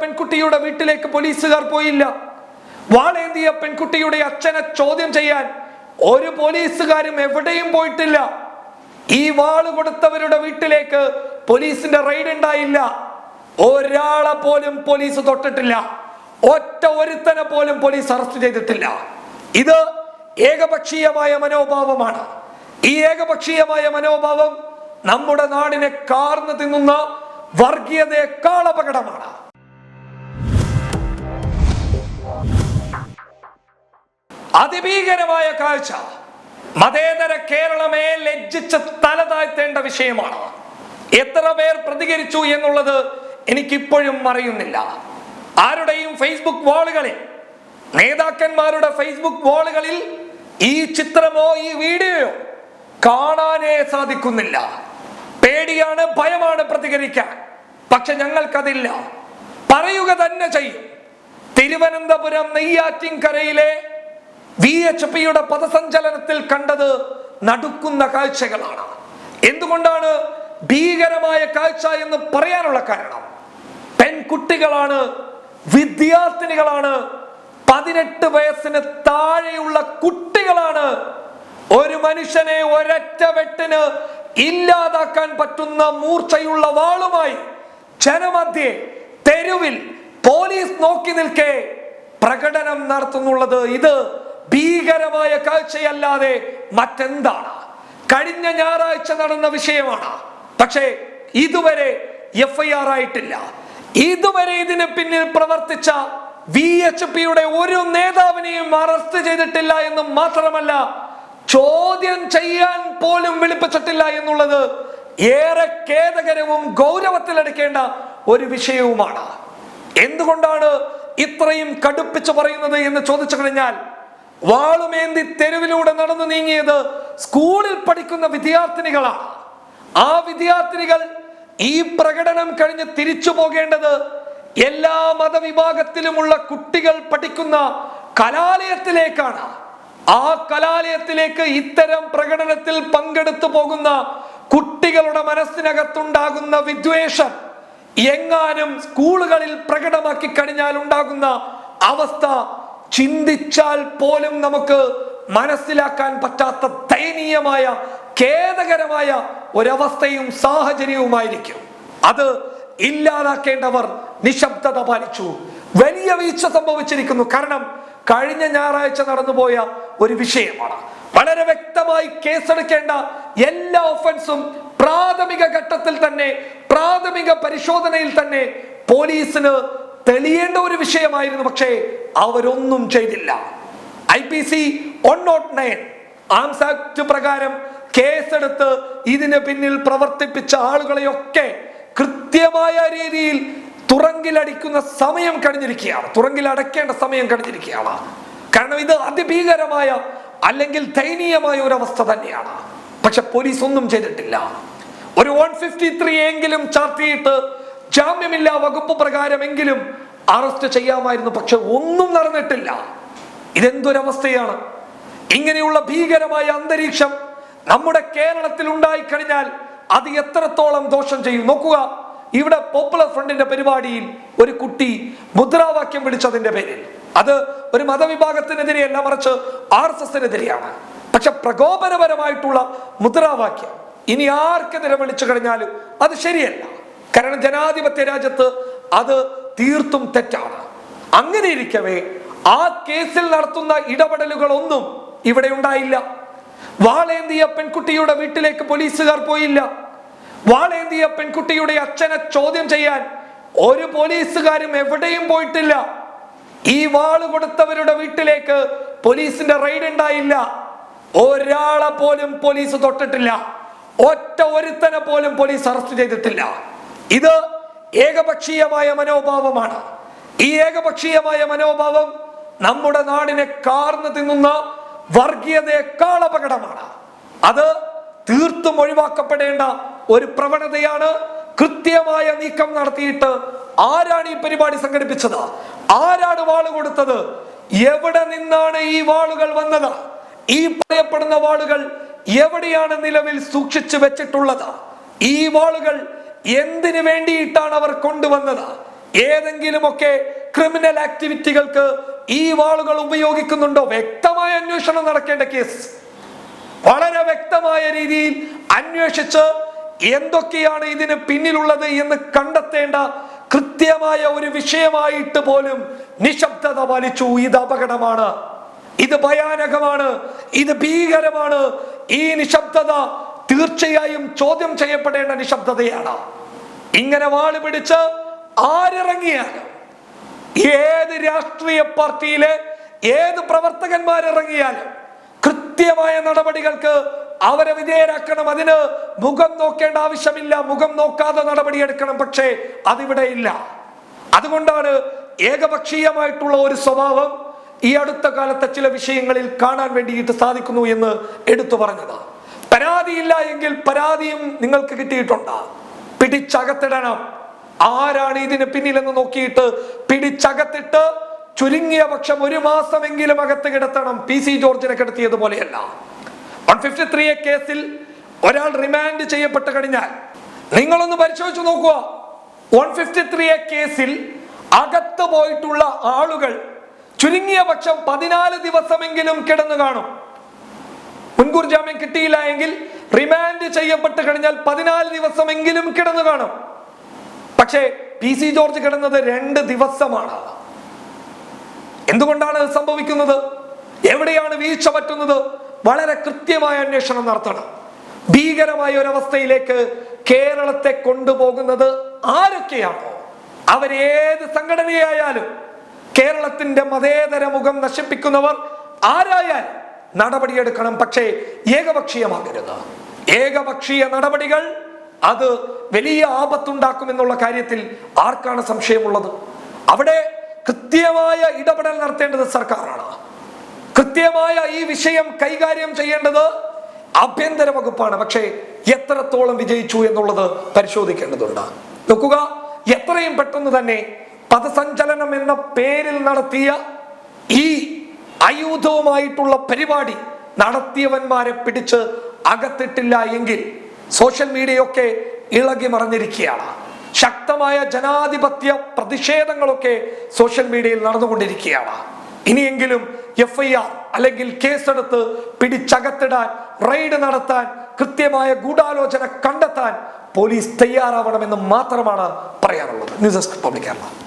പെൺകുട്ടിയുടെ വീട്ടിലേക്ക് പോലീസുകാർ പോയില്ല? വാളേന്തിയ പെൺകുട്ടിയുടെ അച്ഛനെ ചോദ്യം ചെയ്യാൻ ഒരു പോലീസുകാരും എവിടെയും പോയിട്ടില്ല. ഈ വാൾ കൊടുത്തവരുടെ വീട്ടിലേക്ക് പോലീസിന്റെ റെയ്ഡ് ഉണ്ടായില്ല. ഒരാളെ പോലും പോലീസ് തൊട്ടിട്ടില്ല. ഒറ്റ ഒരുത്തനെ പോലും പോലീസ് അറസ്റ്റ് ചെയ്തിട്ടില്ല. ഇത് ഏകപക്ഷീയമായ മനോഭാവമാണ്. ഈ ഏകപക്ഷീയമായ മനോഭാവം നമ്മുടെ നാടിനെ കാർന്നു തിന്നുന്ന വർഗീയതയെക്കാൾ അപകടമാണ്. അതിഭീകരമായ കാഴ്ച. മതേതര കേരളമേ ലജ്ജിച്ച് തല താഴ്ത്തേണ്ട വിഷയമാണ്. എത്ര പേർ പ്രതികരിച്ചു എന്നുള്ളത് എനിക്കിപ്പോഴും അറിയുന്നില്ല. ആരുടെയും ഫേസ്ബുക്ക് വാളുകളിൽ നേതാക്കന്മാരുടെ ഫേസ്ബുക്ക് വാളുകളിൽ ഈ ചിത്രമോ ഈ വീഡിയോയോ കാണാനേ സാധിക്കുന്നില്ല. പേടിയാണ് ഭയമാണ് പ്രതികരിക്കാൻ. പക്ഷെ ഞങ്ങൾക്കതില്ല. പറയുക തന്നെ ചെയ്യും. തിരുവനന്തപുരം നെയ്യാറ്റിൻകരയിലെ വി എച്ച് പിയുടെ പദസഞ്ചലനത്തിൽ കണ്ടത് നടുക്കുന്ന കാഴ്ചകളാണ്. എന്തുകൊണ്ടാണ് ഭീകരമായ കാഴ്ച എന്ന് പറയാനുള്ള കാരണം? പെൺകുട്ടികളാണ് വിദ്യാർത്ഥിനികളാണ് പതിനെട്ട് വയസ്സിന് താഴെയുള്ള കുട്ടികളാണ്. ഒരു മനുഷ്യനെ ഒരൊറ്റ വെട്ടിന് ഇല്ലാതാക്കാൻ പറ്റുന്ന മൂർച്ചയുള്ള വാളുമായി ജനമധ്യേ തെരുവിൽ പോലീസ് നോക്കി നിൽക്കെ പ്രകടനം നടത്തുന്നുള്ളത് ഇത് ഭീകരമായ കാഴ്ചയല്ലാതെ മറ്റെന്താണ്? കഴിഞ്ഞ ഞായറാഴ്ച നടന്ന വിഷയമാണ്. പക്ഷേ ഇതുവരെ എഫ് ഐ ആർ ആയിട്ടില്ല. ഇതുവരെ ഇതിന് പിന്നിൽ പ്രവർത്തിച്ച വി എച്ച് പിയുടെ ഒരു നേതാവിനെയും അറസ്റ്റ് ചെയ്തിട്ടില്ല എന്നും മാത്രമല്ല ചോദ്യം ചെയ്യാൻ പോലും വിളിപ്പിച്ചിട്ടില്ല എന്നുള്ളത് ഏറെ ഖേദകരവും ഗൗരവത്തിലെടുക്കേണ്ട ഒരു വിഷയവുമാണ്. എന്തുകൊണ്ടാണ് ഇത്രയും കടുപ്പിച്ച് പറയുന്നത് എന്ന് ചോദിച്ചു കഴിഞ്ഞാൽ വാളുമേന്തി തെരുവിലൂടെ നടന്നു നീങ്ങിയത് സ്കൂളിൽ പഠിക്കുന്ന വിദ്യാർത്ഥിനികളാണ് ആ വിദ്യാർത്ഥിനികൾ ഈ പ്രകടനം കഴിഞ്ഞ് തിരിച്ചു പോകേണ്ടത് എല്ലാ മതവിഭാഗത്തിലുമുള്ള കുട്ടികൾ പഠിക്കുന്ന കലാലയത്തിലേക്കാണ്. ആ കലാലയത്തിലേക്ക് ഇത്തരം പ്രകടനത്തിൽ പങ്കെടുത്തു പോകുന്ന കുട്ടികളുടെ മനസ്സിനകത്തുണ്ടാകുന്ന വിദ്വേഷം എങ്ങാനും സ്കൂളുകളിൽ പ്രകടമാക്കി കഴിഞ്ഞാൽ ഉണ്ടാകുന്ന അവസ്ഥ ചിന്തിച്ചാൽ പോലും നമുക്ക് മനസ്സിലാക്കാൻ പറ്റാത്ത ദയനീയമായ ഖേദകരമായ ഒരവസ്ഥയും സാഹചര്യവുമായിരിക്കും. അത് ഇല്ലാതാക്കേണ്ടവർ നിശബ്ദത പാലിച്ചു. വലിയ വീഴ്ച സംഭവിച്ചിരിക്കുന്നു. കാരണം കഴിഞ്ഞ ഞായറാഴ്ച നടന്നുപോയ ഒരു വിഷയമാണ്. വളരെ വ്യക്തമായി കേസെടുക്കേണ്ട എല്ലാ ഒഫൻസും പ്രാഥമിക ഘട്ടത്തിൽ തന്നെ പ്രാഥമിക പരിശോധനയിൽ തന്നെ പോലീസിന് തെളിയേണ്ട ഒരു വിഷയമായിരുന്നു പക്ഷേ അവരൊന്നും ചെയ്തില്ല. I P C one nought nine arms act പ്രകാരം കേസെടുത്ത് ഇതിന് പിന്നിൽ പ്രവർത്തിപ്പിച്ച ആളുകളെയൊക്കെ കൃത്യമായ രീതിയിൽ തുറങ്കിലടിക്കുന്ന സമയം കഴിഞ്ഞിരിക്കുകയാണ് തുറങ്കിൽ അടയ്ക്കേണ്ട സമയം കഴിഞ്ഞിരിക്കുകയാണ് കാരണം ഇത് അതിഭീകരമായ അല്ലെങ്കിൽ ദയനീയമായ ഒരു അവസ്ഥ തന്നെയാണ്. പക്ഷെ പോലീസ് ഒന്നും ചെയ്തിട്ടില്ല. ഒരു വൺ ഫിഫ്റ്റി ത്രീ എങ്കിലും ചാർത്തിയിട്ട് ജാമ്യമില്ലാ വകുപ്പ് പ്രകാരമെങ്കിലും അറസ്റ്റ് ചെയ്യാമായിരുന്നു പക്ഷെ ഒന്നും നടന്നിട്ടില്ല. ഇതെന്തൊരവസ്ഥയാണ്? ഇങ്ങനെയുള്ള ഭീകരമായ അന്തരീക്ഷം നമ്മുടെ കേരളത്തിൽ ഉണ്ടായി കഴിഞ്ഞാൽ അത് എത്രത്തോളം ദോഷം ചെയ്യും? നോക്കുക ഇവിടെ പോപ്പുലർ ഫ്രണ്ടിന്റെ പരിപാടിയിൽ ഒരു കുട്ടി മുദ്രാവാക്യം വിളിച്ചതിന്റെ പേരിൽ. അത് ഒരു മതവിഭാഗത്തിനെതിരെയല്ല മറിച്ച് ആർ എസ് എസിനെതിരെയാണ്. പക്ഷെ പ്രകോപനപരമായിട്ടുള്ള മുദ്രാവാക്യം. ഇനി ആർക്കെതിരെ വിളിച്ചു കഴിഞ്ഞാലും അത് ശരിയല്ല. കാരണം ജനാധിപത്യ രാജ്യത്ത് അത് തീർത്തും തെറ്റാണ്. അങ്ങനെ ഇരിക്കവേ ആ കേസിൽ നടത്തുന്ന ഇടപെടലുകളൊന്നും ഇവിടെ ഉണ്ടായില്ല. വാളേന്തിയ പെൺകുട്ടിയുടെ വീട്ടിലേക്ക് പോലീസുകാർ പോയില്ല. വാളേന്തിയ പെൺകുട്ടിയുടെ അച്ഛനെ ചോദ്യം ചെയ്യാൻ ഒരു പോലീസുകാരും എവിടെയും പോയിട്ടില്ല. ഈ വാൾ കൊടുത്തവരുടെ വീട്ടിലേക്ക് പോലീസിന്റെ റെയ്ഡ് ഉണ്ടായില്ല. ഒരാളെ പോലും പോലീസ് തൊട്ടിട്ടില്ല. ഒറ്റ ഒരുത്തനെ പോലും പോലീസ് അറസ്റ്റ് ചെയ്തിട്ടില്ല. ഇത് ഏകപക്ഷീയമായ മനോഭാവമാണ്. ഈ ഏകപക്ഷീയമായ മനോഭാവം നമ്മുടെ നാടിനെ കാർന്നു തിന്നുന്ന വർഗീയതയെക്കാൾ അപകടമാണ് അത് തീർത്തും ഒഴിവാക്കപ്പെടേണ്ട ഒരു പ്രവണതയാണ് കൃത്യമായ നീക്കം നടത്തിയിട്ട് ആരാണ് ഈ പരിപാടി സംഘടിപ്പിച്ചത്? ആരാണ് വാൾ കൊടുത്തത്? എവിടെ നിന്നാണ് ഈ വാളുകൾ വന്നത്? ഈ പറയപ്പെടുന്ന വാളുകൾ എവിടെയാണ് നിലവിൽ സൂക്ഷിച്ചു വെച്ചിട്ടുള്ളത്? ഈ വാളുകൾ എന്തിനു വേണ്ടിയിട്ടാണ് അവർ കൊണ്ടുവന്നത്? ഏതെങ്കിലുമൊക്കെ ക്രിമിനൽ ആക്ടിവിറ്റികൾക്ക് ഈ വാളുകൾ ഉപയോഗിക്കുന്നുണ്ടോ? വ്യക്തമായ അന്വേഷണം നടക്കേണ്ട കേസ്. വളരെ വ്യക്തമായ രീതിയിൽ അന്വേഷിച്ച് എന്തൊക്കെയാണ് ഇതിന് പിന്നിലുള്ളത് എന്ന് കണ്ടെത്തേണ്ട കൃത്യമായ ഒരു വിഷയമായിട്ട് പോലും നിശബ്ദത പാലിച്ചു. ഇത് അപകടമാണ്. ഇത് ഭയാനകമാണ്. ഇത് ഭീകരമാണ്. ഈ നിശബ്ദത തീർച്ചയായും ചോദ്യം ചെയ്യപ്പെടേണ്ട നിശബ്ദതയാണ്. ഇങ്ങനെ വാൾ പിടിച്ച് ആരിറങ്ങിയാലും ഏത് രാഷ്ട്രീയ പാർട്ടിയിലെ ഏത് പ്രവർത്തകന്മാരിറങ്ങിയാലും കൃത്യമായ നടപടികൾക്ക് അവരെ വിധേയരാക്കണം. അതിന് മുഖം നോക്കേണ്ട ആവശ്യമില്ല. മുഖം നോക്കാതെ നടപടി എടുക്കണം പക്ഷേ അതിവിടെ ഇല്ല. അതുകൊണ്ടാണ് ഏകപക്ഷീയമായിട്ടുള്ള ഒരു സ്വഭാവം ഈ അടുത്ത കാലത്തെ ചില വിഷയങ്ങളിൽ കാണാൻ വേണ്ടിയിട്ട് സാധിക്കുന്നു എന്ന് എടുത്തു പറഞ്ഞത്. പരാതിയില്ല എങ്കിൽ പരാതിയും നിങ്ങൾക്ക് കിട്ടിയിട്ടുണ്ട്? പിടിച്ചകത്തിടണം. ആരാണ് ഇതിന് പിന്നിലെന്ന് നോക്കിയിട്ട് പിടിച്ചകത്തിട്ട് ചുരുങ്ങിയ പക്ഷം ഒരു മാസമെങ്കിലും അകത്ത് കിടത്തണം. പി സി ജോർജിനെ കിടത്തിയതുപോലെയല്ല വൺ ഫിഫ്റ്റി ത്രീ എ കേസിൽ ഒരാൾ റിമാൻഡ് ചെയ്യപ്പെട്ട് കഴിഞ്ഞാൽ നിങ്ങളൊന്ന് പരിശോധിച്ചു നോക്കുക. വൺ ഫിഫ്റ്റി ത്രീ എ കേസിൽ അകത്ത് പോയിട്ടുള്ള ആളുകൾ ചുരുങ്ങിയ പക്ഷം പതിനാല് ദിവസമെങ്കിലും കിടന്നു കാണും. മുൻകൂർ ജാമ്യം കിട്ടിയില്ല എങ്കിൽ റിമാൻഡ് ചെയ്യപ്പെട്ട് കഴിഞ്ഞാൽ പതിനാല് ദിവസമെങ്കിലും കിടന്നു കാണും. പക്ഷേ പി സി ജോർജ് കിടന്നത് രണ്ട് ദിവസമാണ്. എന്തുകൊണ്ടാണ് സംഭവിക്കുന്നത്? എവിടെയാണ് വീഴ്ച പറ്റുന്നത്? വളരെ കൃത്യമായ അന്വേഷണം നടത്തണം. ഭീകരമായ ഒരവസ്ഥയിലേക്ക് കേരളത്തെ കൊണ്ടുപോകുന്നത് ആരൊക്കെയാണോ? അവരേത് സംഘടനയായാലും കേരളത്തിന്റെ മതേതര മുഖം നശിപ്പിക്കുന്നവർ ആരായാലും നടപടിയെടുക്കണം പക്ഷേ ഏകപക്ഷീയമാകരുത്. ഏകപക്ഷീയ നടപടികൾ അത് വലിയ ആപത്തുണ്ടാക്കുമെന്നുള്ള കാര്യത്തിൽ ആർക്കാണ് സംശയമുള്ളത്? അവിടെ കൃത്യമായ ഇടപെടൽ നടത്തേണ്ടത് സർക്കാരാണ്. കൃത്യമായ ഈ വിഷയം കൈകാര്യം ചെയ്യേണ്ടത് ആഭ്യന്തര വകുപ്പാണ്. പക്ഷേ എത്രത്തോളം വിജയിച്ചു എന്നുള്ളത് പരിശോധിക്കേണ്ടതുണ്ട്. നോക്കുക എത്രയും പെട്ടെന്ന് തന്നെ പദസഞ്ചലനം എന്ന പേരിൽ നടത്തിയ ഈ ആയുധവുമായിട്ടുള്ള പരിപാടി നടത്തിയവന്മാരെ പിടിച്ച് അകത്തിട്ടില്ല എങ്കിൽ സോഷ്യൽ മീഡിയയൊക്കെ ഇളകി മറിഞ്ഞിരിക്കുകയാണ്. ശക്തമായ ജനാധിപത്യ പ്രതിഷേധങ്ങളൊക്കെ സോഷ്യൽ മീഡിയയിൽ നടന്നുകൊണ്ടിരിക്കുകയാണ്. ഇനിയെങ്കിലും എഫ് ഐ ആർ അല്ലെങ്കിൽ കേസെടുത്ത് പിടിച്ചകത്തിടാൻ റെയ്ഡ് നടത്താൻ കൃത്യമായ ഗൂഢാലോചന കണ്ടെത്താൻ പോലീസ് തയ്യാറാവണമെന്ന് മാത്രമാണ് പറയാനുള്ളത്. News desk public Kerala.